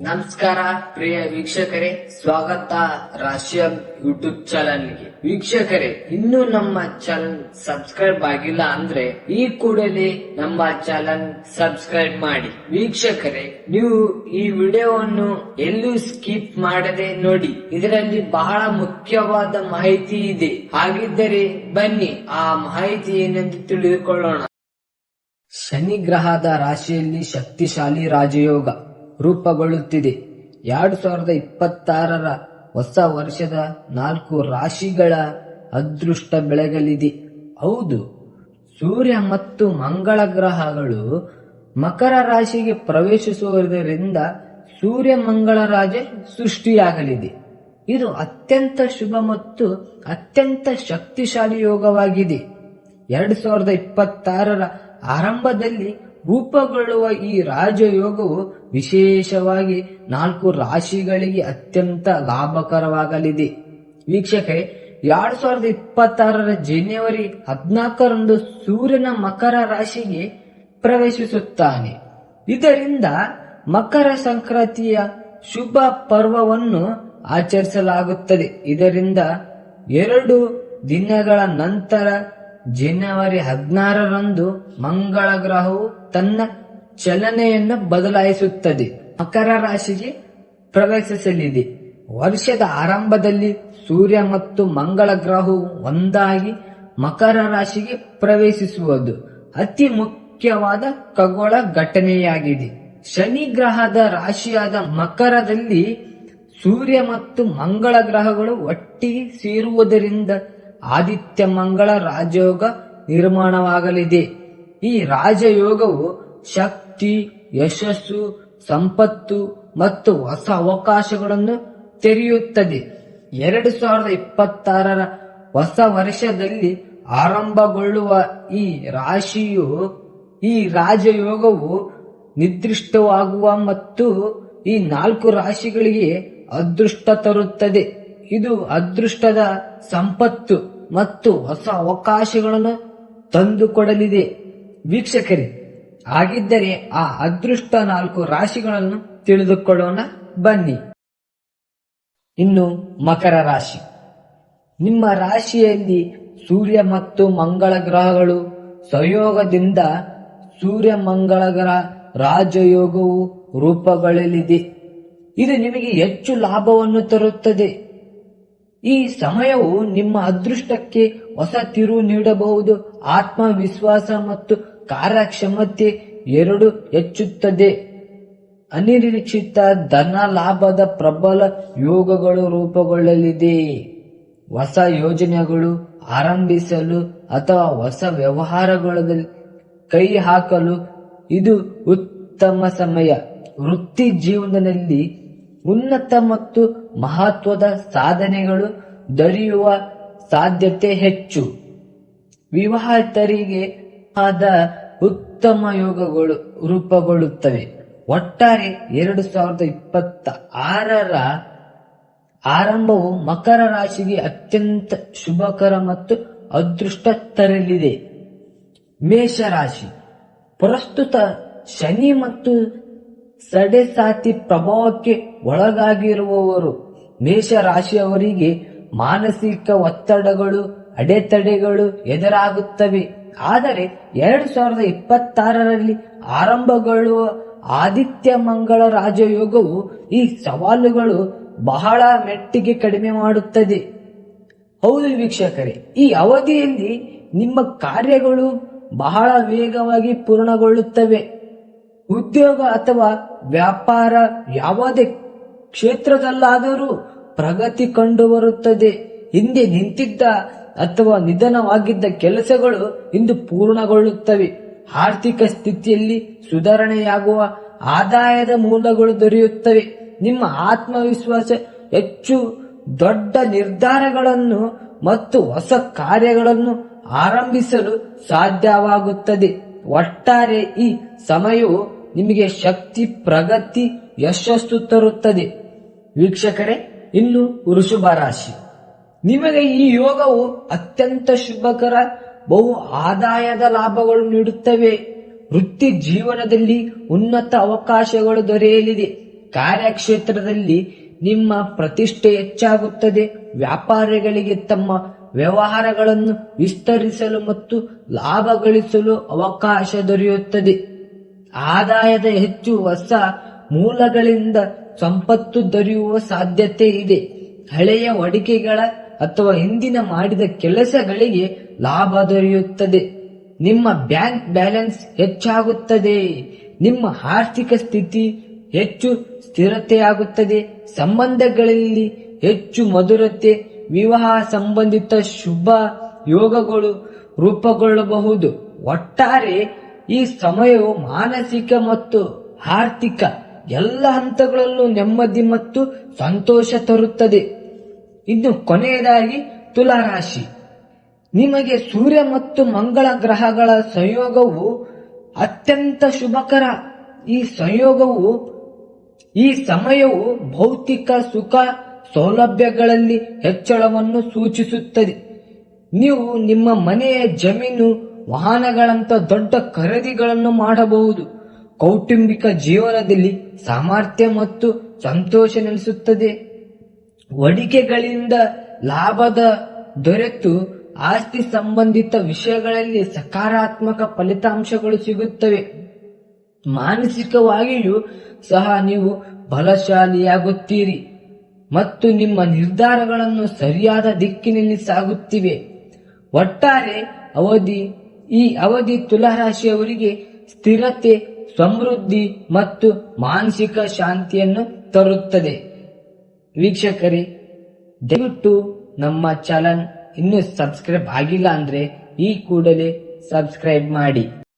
ನಮಸ್ಕಾರ, ಪ್ರಿಯ ವೀಕ್ಷಕರೇ. ಸ್ವಾಗತ ರಾಶಿಯ ಯೂಟ್ಯೂಬ್ ಚಾನಲ್ಗೆ. ವೀಕ್ಷಕರೇ, ಇನ್ನೂ ನಮ್ಮ ಚಾನಲ್ ಸಬ್ಸ್ಕ್ರೈಬ್ ಆಗಿಲ್ಲ ಅಂದ್ರೆ ಈ ಕೂಡಲೇ ನಮ್ಮ ಚಾನಲ್ ಸಬ್ಸ್ಕ್ರೈಬ್ ಮಾಡಿ. ವೀಕ್ಷಕರೇ, ನೀವು ಈ ವಿಡಿಯೋವನ್ನು ಎಲ್ಲೂ ಸ್ಕಿಪ್ ಮಾಡದೆ ನೋಡಿ. ಇದರಲ್ಲಿ ಬಹಳ ಮುಖ್ಯವಾದ ಮಾಹಿತಿ ಇದೆ. ಹಾಗಿದ್ದರೆ ಬನ್ನಿ, ಆ ಮಾಹಿತಿ ಏನೆಂದು ತಿಳಿದುಕೊಳ್ಳೋಣ. ಶನಿ ಗ್ರಹದ ರಾಶಿಯಲ್ಲಿ ಶಕ್ತಿಶಾಲಿ ರಾಜಯೋಗ. ರೂಪುಗೊಳ್ಳುತ್ತಿದೆ. ಎರಡು ಸಾವಿರದ ಇಪ್ಪತ್ತಾರರ ಹೊಸ ವರ್ಷದ ನಾಲ್ಕು ರಾಶಿಗಳ ಅದೃಷ್ಟ ಬೆಳಗಲಿದೆ. ಹೌದು, ಸೂರ್ಯ ಮತ್ತು ಮಂಗಳ ಗ್ರಹಗಳು ಮಕರ ರಾಶಿಗೆ ಪ್ರವೇಶಿಸುವುದರಿಂದ ಸೂರ್ಯ ಮಂಗಳ ರಾಜ ಸೃಷ್ಟಿಯಾಗಲಿದೆ. ಇದು ಅತ್ಯಂತ ಶುಭ ಮತ್ತು ಅತ್ಯಂತ ಶಕ್ತಿಶಾಲಿ ಯೋಗವಾಗಿದೆ. ಎರಡು ಸಾವಿರದ ಇಪ್ಪತ್ತಾರರ ಆರಂಭದಲ್ಲಿ ರೂಪುಗೊಳ್ಳುವ ಈ ರಾಜಯೋಗವು ವಿಶೇಷವಾಗಿ ನಾಲ್ಕು ರಾಶಿಗಳಿಗೆ ಅತ್ಯಂತ ಲಾಭಕರವಾಗಲಿದೆ. ವೀಕ್ಷಕರೇ, ಎರಡ್ ಸಾವಿರದ ಇಪ್ಪತ್ತಾರರ ಜನವರಿ ಹದಿನಾಲ್ಕರಂದು ಸೂರ್ಯನ ಮಕರ ರಾಶಿಗೆ ಪ್ರವೇಶಿಸುತ್ತಾನೆ. ಇದರಿಂದ ಮಕರ ಸಂಕ್ರಾಂತಿಯ ಶುಭ ಪರ್ವವನ್ನು ಆಚರಿಸಲಾಗುತ್ತದೆ. ಇದರಿಂದ ಎರಡು ದಿನಗಳ ನಂತರ ಜನವರಿ ಹದಿನಾರರಂದು ಮಂಗಳ ಗ್ರಹವು ತನ್ನ ಚಲನೆಯನ್ನು ಬದಲಾಯಿಸುತ್ತದೆ. ಮಕರ ರಾಶಿಗೆ ಪ್ರವೇಶಿಸಲಿದೆ. ವರ್ಷದ ಆರಂಭದಲ್ಲಿ ಸೂರ್ಯ ಮತ್ತು ಮಂಗಳ ಗ್ರಹವು ಒಂದಾಗಿ ಮಕರ ರಾಶಿಗೆ ಪ್ರವೇಶಿಸುವುದು ಅತಿ ಮುಖ್ಯವಾದ ಖಗೋಳ ಘಟನೆಯಾಗಿದೆ. ಶನಿ ಗ್ರಹದ ರಾಶಿಯಾದ ಮಕರದಲ್ಲಿ ಸೂರ್ಯ ಮತ್ತು ಮಂಗಳ ಗ್ರಹಗಳು ಒಟ್ಟಿಗೆ ಸೇರುವುದರಿಂದ ಆದಿತ್ಯ ಮಂಗಳ ರಾಜಯೋಗ ನಿರ್ಮಾಣವಾಗಲಿದೆ. ಈ ರಾಜಯೋಗವು ಶಕ್ತಿ, ಯಶಸ್ಸು, ಸಂಪತ್ತು ಮತ್ತು ಹೊಸ ಅವಕಾಶಗಳನ್ನು ತೆರೆಯುತ್ತದೆ. ಎರಡು ಸಾವಿರದ ಇಪ್ಪತ್ತಾರರ ಹೊಸ ವರ್ಷದಲ್ಲಿ ಆರಂಭಗೊಳ್ಳುವ ಈ ರಾಶಿಯು ಈ ರಾಜಯೋಗವು ನಿರ್ದಿಷ್ಟವಾಗುವ ಮತ್ತು ಈ ನಾಲ್ಕು ರಾಶಿಗಳಿಗೆ ಅದೃಷ್ಟ ತರುತ್ತದೆ. ಇದು ಅದೃಷ್ಟದ ಸಂಪತ್ತು. ಮತ್ತು ಹೊಸ ಅವಕಾಶಗಳನ್ನು ತಂದುಕೊಡಲಿದೆ. ವೀಕ್ಷಕರೇ, ಹಾಗಿದ್ದರೆ ಆ ಅದೃಷ್ಟ ನಾಲ್ಕು ರಾಶಿಗಳನ್ನು ತಿಳಿದುಕೊಳ್ಳೋಣ. ಬನ್ನಿ. ಇನ್ನು ಮಕರ ರಾಶಿ. ನಿಮ್ಮ ರಾಶಿಯಲ್ಲಿ ಸೂರ್ಯ ಮತ್ತು ಮಂಗಳ ಗ್ರಹಗಳು ಸಂಯೋಗದಿಂದ ಸೂರ್ಯ ಮಂಗಳ ಗ್ರಹ ರಾಜಯೋಗವು ರೂಪುಗೊಳ್ಳಲಿದೆ ಇದು ನಿಮಗೆ ಹೆಚ್ಚು ಲಾಭವನ್ನು ತರುತ್ತದೆ. ಈ ಸಮಯವು ನಿಮ್ಮ ಅದೃಷ್ಟಕ್ಕೆ ಹೊಸ ತಿರುವು ನೀಡಬಹುದು. ಆತ್ಮವಿಶ್ವಾಸ ಮತ್ತು ಕಾರ್ಯಕ್ಷಮತೆ ಎರಡು ಹೆಚ್ಚುತ್ತದೆ. ಅನಿರೀಕ್ಷಿತ ಧನ ಲಾಭದ ಪ್ರಬಲ ಯೋಗಗಳು ರೂಪುಗೊಳ್ಳಲಿದೆ. ಹೊಸ ಯೋಜನೆಗಳು ಆರಂಭಿಸಲು ಅಥವಾ ಹೊಸ ವ್ಯವಹಾರಗಳಲ್ಲಿ ಕೈ ಹಾಕಲು ಇದು ಉತ್ತಮ ಸಮಯ. ವೃತ್ತಿ ಜೀವನದಲ್ಲಿ ಉನ್ನತ ಮತ್ತು ಮಹತ್ವದ ಸಾಧನೆಗಳು ದೊರೆಯುವ ಸಾಧ್ಯತೆ ಹೆಚ್ಚು. ವಿವಾಹಿತರಿಗೆ ಆದ ಉತ್ತಮ ಯೋಗಗಳು ರೂಪುಗೊಳ್ಳುತ್ತವೆ. ಒಟ್ಟಾರೆ ಎರಡು ಸಾವಿರದ ಇಪ್ಪತ್ತ ಆರರ ಆರಂಭವು ಮಕರ ರಾಶಿಗೆ ಅತ್ಯಂತ ಶುಭಕರ ಮತ್ತು ಅದೃಷ್ಟ ತರಲಿದೆ. ಮೇಷರಾಶಿ. ಪ್ರಸ್ತುತ ಶನಿ ಮತ್ತು ಸಡೆಸಾತಿ ಪ್ರಭಾವಕ್ಕೆ ಒಳಗಾಗಿರುವವರು ಮೇಷರಾಶಿಯವರಿಗೆ ಮಾನಸಿಕ ಒತ್ತಡಗಳು, ಅಡೆತಡೆಗಳು ಎದುರಾಗುತ್ತವೆ. ಆದರೆ ಎರಡು ಸಾವಿರದ ಇಪ್ಪತ್ತಾರರಲ್ಲಿ ಆರಂಭಗೊಳ್ಳುವ ಆದಿತ್ಯ ಮಂಗಳ ರಾಜಯೋಗವು ಈ ಸವಾಲುಗಳು ಬಹಳ ಮೆಟ್ಟಿಗೆ ಕಡಿಮೆ ಮಾಡುತ್ತದೆ. ಹೌದು ವೀಕ್ಷಕರೇ, ಈ ಅವಧಿಯಲ್ಲಿ ನಿಮ್ಮ ಕಾರ್ಯಗಳು ಬಹಳ ವೇಗವಾಗಿ ಪೂರ್ಣಗೊಳ್ಳುತ್ತವೆ. ಉದ್ಯೋಗ ಅಥವಾ ವ್ಯಾಪಾರ ಯಾವುದೇ ಕ್ಷೇತ್ರದಲ್ಲಾದರೂ ಪ್ರಗತಿ ಕಂಡುಬರುತ್ತದೆ. ಹಿಂದೆ ನಿಂತಿದ್ದ ಅಥವಾ ನಿಧನವಾಗಿದ್ದ ಕೆಲಸಗಳು ಇಂದು ಪೂರ್ಣಗೊಳ್ಳುತ್ತವೆ. ಆರ್ಥಿಕ ಸ್ಥಿತಿಯಲ್ಲಿ ಸುಧಾರಣೆಯಾಗುವ ಆದಾಯದ ಮೂಲಗಳು ದೊರೆಯುತ್ತವೆ. ನಿಮ್ಮ ಆತ್ಮವಿಶ್ವಾಸ ಹೆಚ್ಚು ದೊಡ್ಡ ನಿರ್ಧಾರಗಳನ್ನು ಮತ್ತು ಹೊಸ ಕಾರ್ಯಗಳನ್ನು ಆರಂಭಿಸಲು ಸಾಧ್ಯವಾಗುತ್ತದೆ. ಒಟ್ಟಾರೆ ಈ ಸಮಯವು ನಿಮಗೆ ಶಕ್ತಿ, ಪ್ರಗತಿ, ಯಶಸ್ಸು ತರುತ್ತದೆ. ವೀಕ್ಷಕರೇ, ಇನ್ನು ವೃಷಭ ರಾಶಿ. ನಿಮಗೆ ಈ ಯೋಗವು ಅತ್ಯಂತ ಶುಭಕರ, ಬಹು ಆದಾಯದ ಲಾಭಗಳು ನೀಡುತ್ತವೆ. ವೃತ್ತಿ ಜೀವನದಲ್ಲಿ ಉನ್ನತ ಅವಕಾಶಗಳು ದೊರೆಯಲಿದೆ. ಕಾರ್ಯಕ್ಷೇತ್ರದಲ್ಲಿ ನಿಮ್ಮ ಪ್ರತಿಷ್ಠೆ ಹೆಚ್ಚಾಗುತ್ತದೆ. ವ್ಯಾಪಾರಿಗಳಿಗೆ ತಮ್ಮ ವ್ಯವಹಾರಗಳನ್ನು ವಿಸ್ತರಿಸಲು ಮತ್ತು ಲಾಭ ಗಳಿಸಲು ಅವಕಾಶ ದೊರೆಯುತ್ತದೆ. ಆದಾಯದ ಹೆಚ್ಚು ಹೊಸ ಮೂಲಗಳಿಂದ ಸಂಪತ್ತು ದೊರೆಯುವ ಸಾಧ್ಯತೆ ಇದೆ. ಹಳೆಯ ಒಡಿಕೆಗಳ ಅಥವಾ ಹಿಂದಿನ ಮಾಡಿದ ಕೆಲಸಗಳಿಗೆ ಲಾಭ ದೊರೆಯುತ್ತದೆ. ನಿಮ್ಮ ಬ್ಯಾಂಕ್ ಬ್ಯಾಲೆನ್ಸ್ ಹೆಚ್ಚಾಗುತ್ತದೆ. ನಿಮ್ಮ ಆರ್ಥಿಕ ಸ್ಥಿತಿ ಹೆಚ್ಚು ಸ್ಥಿರತೆಯಾಗುತ್ತದೆ. ಸಂಬಂಧಗಳಲ್ಲಿ ಹೆಚ್ಚು ಮಧುರತೆ, ವಿವಾಹ ಸಂಬಂಧಿತ ಶುಭ ಯೋಗಗಳು ರೂಪುಗೊಳ್ಳಬಹುದು. ಒಟ್ಟಾರೆ ಈ ಸಮಯವು ಮಾನಸಿಕ ಮತ್ತು ಆರ್ಥಿಕ ಎಲ್ಲ ಹಂತಗಳಲ್ಲೂ ನೆಮ್ಮದಿ ಮತ್ತು ಸಂತೋಷ ತರುತ್ತದೆ. ಇನ್ನು ಕೊನೆಯದಾಗಿ ತುಲಾರಾಶಿ. ನಿಮಗೆ ಸೂರ್ಯ ಮತ್ತು ಮಂಗಳ ಗ್ರಹಗಳ ಸಂಯೋಗವು ಅತ್ಯಂತ ಶುಭಕರ. ಈ ಸಂಯೋಗವು, ಈ ಸಮಯವು ಭೌತಿಕ ಸುಖ ಸೌಲಭ್ಯಗಳಲ್ಲಿ ಹೆಚ್ಚಳವನ್ನು ಸೂಚಿಸುತ್ತದೆ. ನೀವು ನಿಮ್ಮ ಮನೆಯ ಜಮೀನು ವಾಹನಗಳಂತ ದೊಡ್ಡ ಖರೀದಿಗಳನ್ನು ಮಾಡಬಹುದು. ಕೌಟುಂಬಿಕ ಜೀವನದಲ್ಲಿ ಸಾಮರ್ಥ್ಯ ಮತ್ತು ಸಂತೋಷ ನೆಲೆಸುತ್ತದೆ. ಒಡಿಕೆಗಳಿಂದ ಲಾಭದ ದೊರೆತು ಆಸ್ತಿ ಸಂಬಂಧಿತ ವಿಷಯಗಳಲ್ಲಿ ಸಕಾರಾತ್ಮಕ ಫಲಿತಾಂಶಗಳು ಸಿಗುತ್ತವೆ. ಮಾನಸಿಕವಾಗಿಯೂ ಸಹ ನೀವು ಬಲಶಾಲಿಯಾಗುತ್ತೀರಿ ಮತ್ತು ನಿಮ್ಮ ನಿರ್ಧಾರಗಳನ್ನು ಸರಿಯಾದ ದಿಕ್ಕಿನಲ್ಲಿ ಸಾಗುತ್ತಿವೆ. ಒಟ್ಟಾರೆ ಅವಧಿ ಈ ಅವಧಿ ತುಲಾರಾಶಿಯವರಿಗೆ ಸ್ಥಿರತೆ, ಸಮೃದ್ಧಿ ಮತ್ತು ಮಾನಸಿಕ ಶಾಂತಿಯನ್ನು ತರುತ್ತದೆ. ವೀಕ್ಷಕರೇ, ದಯವಿಟ್ಟು ನಮ್ಮ ಚಾನಲ್ ಇನ್ನೂ ಸಬ್ಸ್ಕ್ರೈಬ್ ಆಗಿಲ್ಲ ಅಂದ್ರೆ ಈ ಕೂಡಲೇ ಸಬ್ಸ್ಕ್ರೈಬ್ ಮಾಡಿ.